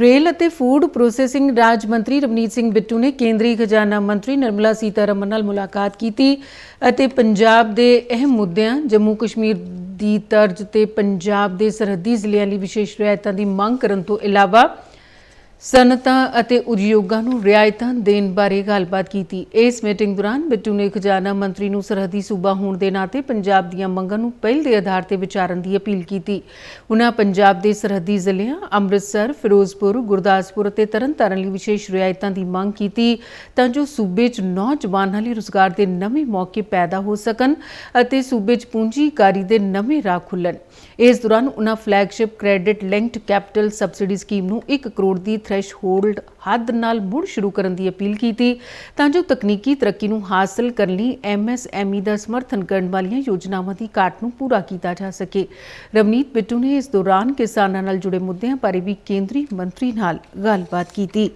Rail ਅਤੇ food processing ਰਾਜ ਮੰਤਰੀ ਰਵਨੀਤ ਸਿੰਘ ਬਿੱਟੂ ਨੇ ਕੇਂਦਰੀ ਖਜ਼ਾਨਾ ਮੰਤਰੀ ਨਿਰਮਲਾ ਸੀਤਾਰਮਨ ਨਾਲ ਮੁਲਾਕਾਤ ਕੀਤੀ ਅਤੇ ਪੰਜਾਬ ਦੇ ਅਹਿਮ ਮੁੱਦਿਆਂ, ਜੰਮੂ ਕਸ਼ਮੀਰ ਦੀ ਤਰਜ਼ ਤੇ ਪੰਜਾਬ ਦੇ ਸਰਹੱਦੀ ਜ਼ਿਲ੍ਹਿਆਂ ਲਈ ਵਿਸ਼ੇਸ਼ ਰਿਆਇਤਾਂ ਦੀ ਮੰਗ ਕਰਨ ਤੋਂ ਇਲਾਵਾ ਸਨਅਤਾਂ ਅਤੇ ਉਦਯੋਗਾਂ ਨੂੰ ਰਿਆਇਤਾਂ ਦੇਣ ਬਾਰੇ ਗੱਲਬਾਤ ਕੀਤੀ। ਇਸ ਮੀਟਿੰਗ ਦੌਰਾਨ ਬਿੱਟੂ ਨੇ ਖਜ਼ਾਨਾ ਮੰਤਰੀ ਨੂੰ ਸਰਹੱਦੀ ਸੂਬਾ ਹੋਣ ਦੇ ਨਾਤੇ ਪੰਜਾਬ ਦੀਆਂ ਮੰਗਾਂ ਨੂੰ ਪਹਿਲ ਦੇ ਆਧਾਰ ਤੇ ਵਿਚਾਰਨ ਦੀ ਅਪੀਲ ਕੀਤੀ। ਉਹਨਾਂ ਪੰਜਾਬ ਦੇ ਸਰਹੱਦੀ ਜ਼ਿਲ੍ਹਿਆਂ ਅੰਮ੍ਰਿਤਸਰ, ਫਿਰੋਜ਼ਪੁਰ, ਗੁਰਦਾਸਪੁਰ ਅਤੇ ਤਰਨਤਾਰਨ ਲਈ ਵਿਸ਼ੇਸ਼ ਰਿਆਇਤਾਂ ਦੀ ਮੰਗ ਕੀਤੀ ਤਾਂ ਜੋ ਸੂਬੇ 'ਚ ਨੌਜਵਾਨਾਂ ਲਈ ਰੁਜ਼ਗਾਰ ਦੇ ਨਵੇਂ ਮੌਕੇ ਪੈਦਾ ਹੋ ਸਕਣ ਅਤੇ ਸੂਬੇ 'ਚ ਪੂੰਜੀਕਾਰੀ ਦੇ ਨਵੇਂ ਰਾਹ ਖੁੱਲਣ ਇਸ ਦੌਰਾਨ ਉਹਨਾਂ flagship credit linked capital subsidy scheme ਨੂੰ 1 ਕਰੋੜ ਦੀ ਥ੍ਰੈਸ਼ਹੋਲਡ ਹੱਦ ਨਾਲ ਮੁੜ ਸ਼ੁਰੂ ਕਰਨ ਦੀ ਅਪੀਲ ਕੀਤੀ, ਤਾਂ ਜੋ ਤਕਨੀਕੀ ਤਰੱਕੀ ਨੂੰ ਹਾਸਲ ਕਰਨ ਲਈ ਐਮਐਸਐਮਈ ਦਾ ਸਮਰਥਨ ਕਰਨ ਵਾਲੀਆਂ ਯੋਜਨਾਵਾਂ ਦੀ ਘਾਟ ਨੂੰ ਪੂਰਾ ਕੀਤਾ ਜਾ ਸਕੇ। ਰਵਨੀਤ ਬਿੱਟੂ ਨੇ ਇਸ ਦੌਰਾਨ ਕਿਸਾਨਾਂ ਨਾਲ ਜੁੜੇ ਮੁੱਦਿਆਂ ਬਾਰੇ ਵੀ ਕੇਂਦਰੀ ਮੰਤਰੀ ਨਾਲ ਗੱਲਬਾਤ ਕੀਤੀ।